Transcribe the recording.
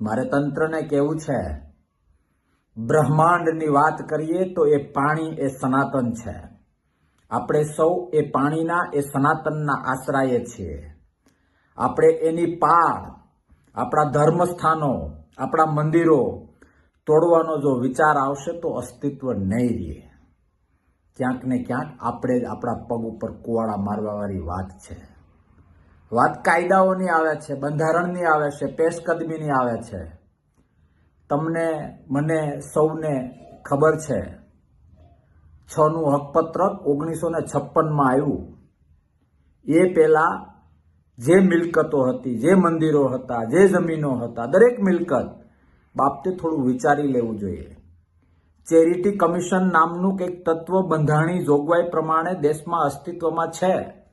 મારે તંત્રને કેવું છે? બ્રહ્માંડની વાત કરીએ તો એ પાણી એ સનાતન છે. આપણે સૌ એ પાણીના, એ સનાતનના આશ્રયે છીએ. આપણે એની પાળ, આપણા ધર્મસ્થાનો, આપણા મંદિરો તોડવાનો જો વિચાર આવશે તો અસ્તિત્વ નહીં રહે. ક્યાંક ને ક્યાંક આપણે જ આપણા પગ ઉપર કુવાડા મારવાવાળી વાત છે. વાત કાયદાઓની આવે છે, બંધારણની આવે છે, પેશકદમીની આવે છે. તમને, મને, સૌને ખબર છે, છનું હકપત્રક ઓગણીસો ને છપ્પનમાં આવ્યું. એ પહેલાં જે મિલકતો હતી, જે મંદિરો હતા, જે જમીનો હતા, દરેક મિલકત બાબતે થોડું વિચારી લેવું જોઈએ. ચેરિટી કમિશન નામનું કંઈક તત્વ બંધારણી જોગવાઈ પ્રમાણે દેશમાં અસ્તિત્વમાં છે.